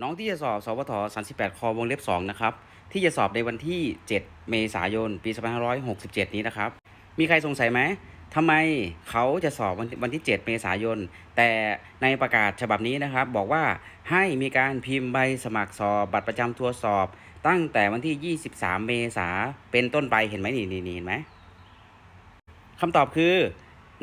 น้องที่จะสอบสวท38คอวงเล็บ2นะครับที่จะสอบในวันที่ 7 เมษายน ปี 2567 นี้นะครับ มีใครสงสัยไหมทำไมเขาจะสอบวันวันที่ 7 เมษายน แต่ในประกาศฉบับนี้นะครับ บอกว่าให้มีการพิมพ์ใบสมัครสอบ บัตรประจำตัวสอบ ตั้งแต่วันที่ 23 เมษาเป็นต้นไปเห็นไหมนี่นี่เห็นไหมคำตอบคือ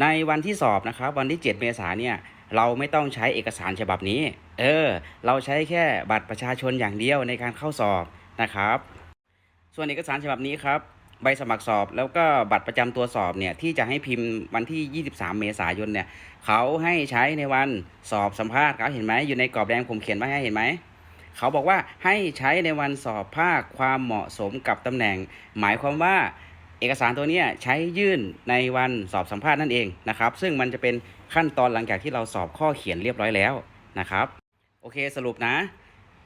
ในวันที่สอบนะครับวันที่ 7 เมษายนเนี่ยเราไม่ต้องใช้เอกสารฉบับนี้ เออ เราใช้แค่บัตรประชาชนอย่างเดียวในการเข้าสอบนะครับ ส่วนเอกสารฉบับนี้ครับ ใบสมัครสอบแล้วก็บัตรประจำตัวสอบเนี่ยที่จะให้พิมพ์วันที่ 23 เมษายนเนี่ยเขาให้ใช้ในวันสอบสัมภาษณ์ครับเห็นไหมอยู่ในกรอบแดงผมเขียนไว้ให้เห็นไหมเขาบอกว่าให้ใช้ในวันสอบภาคความเหมาะสมกับตำแหน่ง หมายความว่า เอกสารตัวนี้ใช้ยื่นในวันสอบสัมภาษณ์นั่นเองนะครับ ซึ่งมันจะเป็นขั้นตอนหลังจากที่เราสอบข้อเขียนเรียบร้อยแล้วนะครับ โอเคสรุปนะ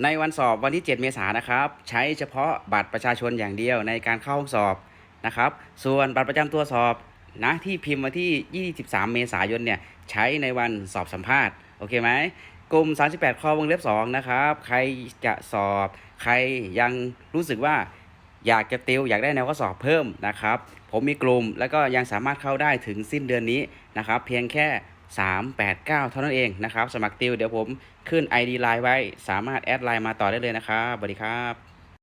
ในวันสอบวันที่ 7 เมษายนนะครับ ใช้เฉพาะบัตรประชาชนอย่างเดียวในการเข้าห้องสอบนะครับ ส่วนบัตรประจำตัวสอบนะที่พิมพ์มาที่ 23 เมษายนเนี่ยใช้ในวันสอบสัมภาษณ์โอเคไหมกลุ่ม 38 ข้อวงเล็บ2นะครับ ใครจะสอบ ใครยังรู้สึกว่า อยากจะติวอยากได้แนวข้อสอบเพิ่มนะครับ ผมมีกลุ่มแล้วก็ยังสามารถเข้าได้ถึงสิ้นเดือนนี้นะครับ เพียงแค่ 389 เท่านั้นเองนะครับ สมัครติวเดี๋ยวผมขึ้น ID ไลน์ไว้ สามารถแอดไลน์มาต่อได้เลยนะครับสวัสดีครับ